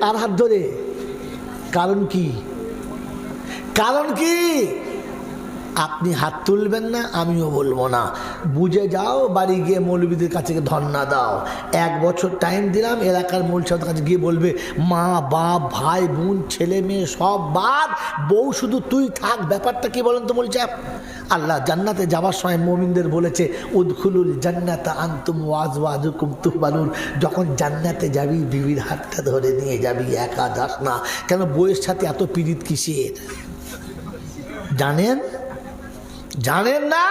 কার হাত ধরে। কারণ কি? কারণ কি? আপনি হাত তুলবেন না, আমিও বলব না। বুঝে যাও, বাড়ি গিয়ে মৌলবীদের কাছে ধর্ণা দাও। এক বছর টাইম দিলাম, এলাকার মূল সাহেবের কাছে গিয়ে বলবে, মা, বাপ, ভাই, বোন, ছেলে, মেয়ে, সব বাদ। বউ, শুধু তুই থাক। ব্যাপারটা কি বলেন তো মূল সাহেব? আল্লাহ জান্নাতে যাওয়ার সময় মোমিনদের বলেছে, উদ্খুলুল জান্নাতা আন্তুম ওয়াজ ওয়াজুকুম বানুর যখন জান্নাতে যাবি, বিবির হাতটা ধরে নিয়ে যাবি, একা যাস না। কেন বইয়ের সাথে এত পীড়িত কিসের? জানেন? জানেন না?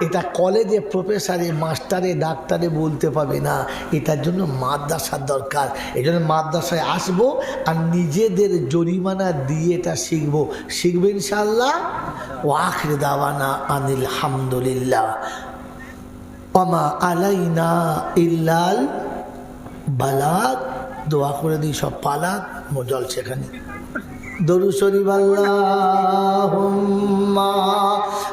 এটা কলেজে প্রফেসরে, মাস্টারে, ডাক্তারে বলতে পাবে না। এটার জন্য মাদ্রাসার দরকার। এই জন্য মাদ্রাসায় আসব আর নিজেদের জরিমানা দিয়ে এটা শিখব। শিখবে ইনশাল্লাহ ও আখরে দাওয়ানা আনিল হামদুলিল্লাহ। অমা আলাইনা ইল্লাল বালাক দোয়া করে দিই সব পালাক, মজল সেখানে। দরু শরীফ আল্লাহুম্মা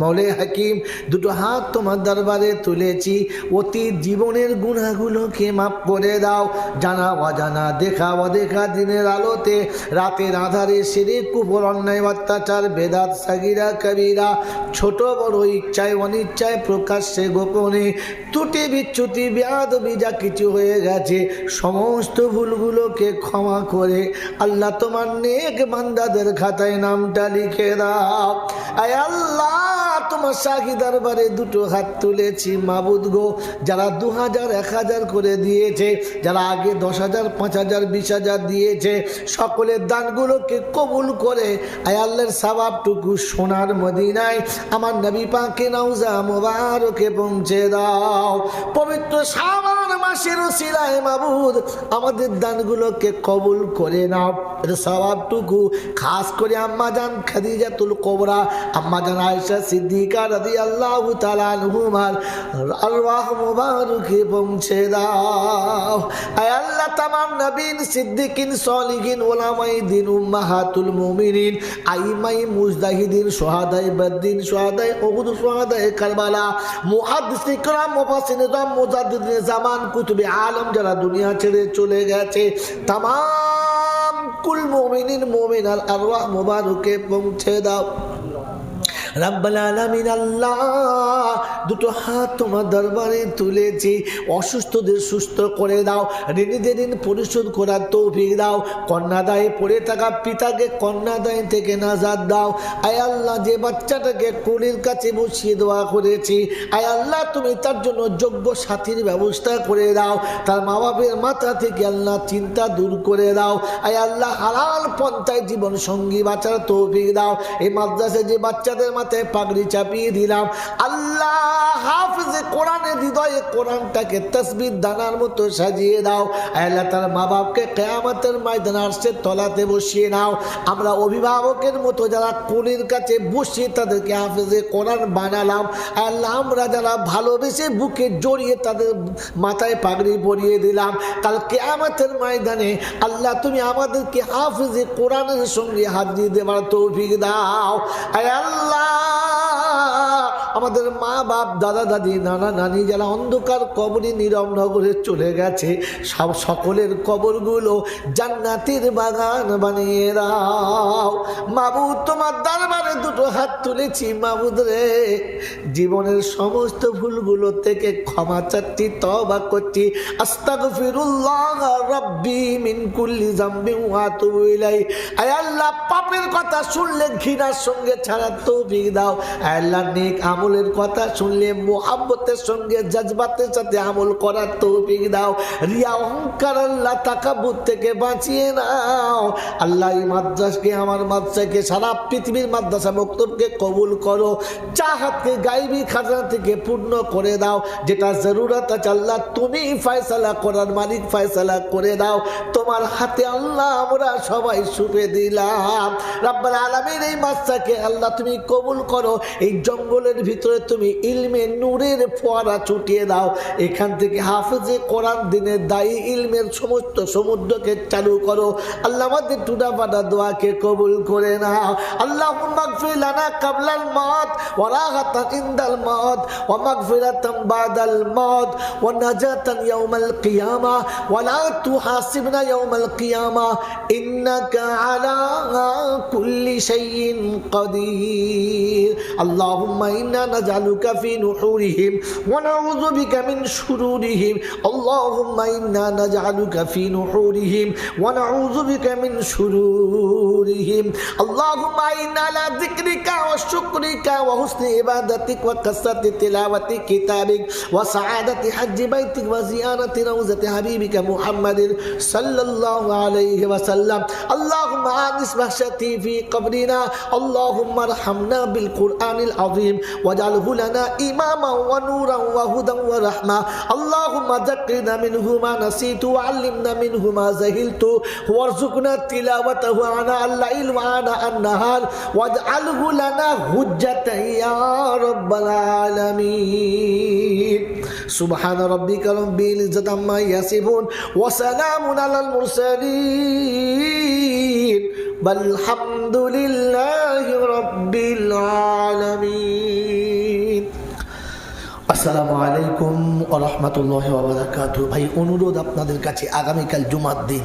মৌলে হাকিম, দুটো হাত তোমার দরবারে তুলেছি। অতীত জীবনের গুণাগুলোকে মাফ করে দাও। জানা অজানা, দেখা অদেখা দিনের আলোতে। রাতের আধারে সেরে কুপুর অন্যায় অত্যাচার, বেদাত সাগিরা কবিরা। ছোট বড় ইচ্ছায় অনিচ্ছায় প্রকাশ্যে গোপনে। ত্রুটি বিচ্যুতি ব্যাধ যা কিছু হয়ে গেছে, সমস্ত ভুলগুলোকে ক্ষমা করে আল্লাহ তোমার নেক বান্দাদের খাতায় নামটা লিখে দাও। আয় আল্লাহ! তোমার শাহি দরবারে দুটো হাত তুলেছি, মাবুদ গো, যারা দু হাজার এক হাজার করে দিয়েছে, যারা আগে দশ হাজার পাঁচ হাজার বিশ হাজার দিয়েছে, সকলের দানগুলোকে কবুল করে আয়াল্লের সাবাবটুকু সোনার মদিনায় আমার নবী পাকে নাউজা মোবারকে পৌঁছে দাও। পবিত্র সাবান মাসের সিলায় মাবুদ, আমাদের দানগুলোকে কবুল করে নাও। এটা সবাবটুকু খাস করে আম্মা জান খাদিজাতুল কোবরা, আম্মা জান আয়েশা সিদ্দিকা রাদিয়াল্লাহু তাআলা আনহুমার আরওয়াহ মুবারকে পৌঁছে দাও। আয় আল্লাহ তামাম নবীন, সিদ্দিকিন, সলিহিন ওলামাই দিন উম্মাহাতুল মুমিনিন, আইমাই মুজদাহিদিন সোহাদাই বদ্দিন, সোহাদাই ওহুদ সোহাদাই কারবালা, মুহাদ্দিস ইকরাম, মুফাসসির জামান কুতুবে আলম যারা দুনিয়া ছেড়ে চলে গেছে তাম কুল মুমিনিন আর আরওয়াহ মুবারকে পৌঁছে দাও। আল্লাহ, দুটো হাত তোমার দরবারে তুলেছি। অসুস্থদের সুস্থ করে দাও, ঋণীদের ঋণ পরিশোধ করার তৌফিক দাও। কন্যাদায়ে পড়ে থাকা পিতাকে কন্যাদায় থেকে নাজাদ দাও। আয় আল্লাহ, যে বাচ্চাটাকে কুলির কাছে বসিয়ে দেওয়া করেছি, আয় আল্লাহ, তুমি তার জন্য যোগ্য সাথীর ব্যবস্থা করে দাও। তার মা বাপের মাথা থেকে আল্লাহ চিন্তা দূর করে দাও। আয় আল্লাহ, হালাল পন্থায় জীবন সঙ্গী বাঁচার তৌফিক দাও। এই মাদ্রাসায় যে বাচ্চাদের মাথায় পাগড়ি চাপিয়ে দিলাম। আল্লাহ হাফিজে কোরআনের হৃদয়ে কোরআনটাকে তসবির দানার মতো সাজিয়ে দাও। আল্লাহ তার মা বাপকে কেয়ামতের ময়দান আসছে তলাতে বসিয়ে নাও। আমরা অভিভাবকের মতো যারা কুলির কাছে বসিয়ে তাদেরকে হাফিজে কোরআন বানালাম। আল্লাহ আমরা যারা ভালোবেসে বুকে জড়িয়ে তাদের মাথায় পাগড়ি পরিয়ে দিলাম। কাল কেয়ামতের ময়দানে আল্লাহ তুমি আমাদেরকে হাফিজে কোরআনের সঙ্গে হাজিয়ে দেবার তৌফিক দাও। আল্লাহ আমাদের মা বাপ, দাদা দাদি, নানা নানি যারা অন্ধকার কবরে নীরব নগরে চলে গেছে, সব সকলের কবরগুলো জান্নাতের বাগান বানিয়ে দাও। মাবুদ, তোমার দরবারে দুটো হাত তুলেছি, মাবুদ রে। জীবনের সমস্ত ভুলগুলো থেকে ক্ষমা চাচ্ছি তবা করছি। আস্তাগফিরুল্লাহ রব্বি মিন কুল্লি জাম্বি ওয়া আতুবু ইলাই আয় আল্লাহ, পাপের কথা শুনলে ঘৃণার সঙ্গে ছাড়া তৌফিক দাও। আল্লাহ, নেক আমল আমলের কথা শুনলে মোহাব্বতের সঙ্গে জজবাতের সাথে আমল করার তৌফিক দাও। রিয়া অহংকার আল্লাহ তাকাবুত থেকে বাঁচিয়ে নাও। আল্লাহ এই মাদ্রাসকে, আমার মাদ্রাসাকে, সারা পৃথিবীর মাদ্রাসা বক্তব্যকে কবুল করো। চাহাতকে গাইবি খাজনা থেকে পূর্ণ করে দাও। যেটা জরুরত আছে আল্লাহ, তুমি ফয়সালা করার মালিক ফয়সালা করে দাও। তোমার হাতে আল্লাহ আমরা সবাই শুপে দিলাম। রাব্বাল আলামিন এই মাছটাকে আল্লাহ তুমি কবুল করো। এই জঙ্গলের ভিতরে তুমি ইলমে নূরের ফোয়ারা ছুটিয়ে দাও। এখান থেকে হাফেজে কোরআন দিনের দায়ী ইলমের সমস্ত সমুদ্রকে চালু করো। আল্লাহ আমাদের টুডা ফাটা দোয়াকে কবুল করে না আল্লাহ মাগফিলানা কাবলাল মত ওয়ারাহাতান ইনদাল মত ওয়া মাগফিরাতান বাদাল মত ওয়া নাজাতান ইয়াউমাল কিয়ামা ওয়ালা তুহাসিবনা ইয়াউমাল কিয়ামা। ইন্নাকা আলা কুল্লি শাইইন কাদির। আল্লাহুম্মা ইন্না نجعلك في نحورهم ونعوذ بك من شرورهم اللهم إنا نجعلك في نحورهم ونعوذ بك من شرورهم اللهم إنا على ذكرك وشكرك وحسن عبادتك وكثرة تلاوة كتابك وسعادة حج بيتك وزيارة روزة حبيبك محمد صلى الله عليه وسلم اللهم آنس وحشتي في قبرنا اللهم ارحمنا بالقرآن العظيم واجعله لنا إماما ونورا وهدى ورحمة. اللهم ذكرنا منه ما نسيت وعلمنا منه ما زهلت. وارزقنا تلاوته عناء الليل وعناء النهار. واجعله لنا حجة يا رب العالمين. سبحان ربك رب العزة عما يصفون وسلام على المرسلين بل الحمد لله رب العالمين আসসালামু আলাইকুম ওরহমতুল্লাহ বারাকাতু ভাই অনুরোধ আপনাদের কাছে আগামীকাল জুমার দিন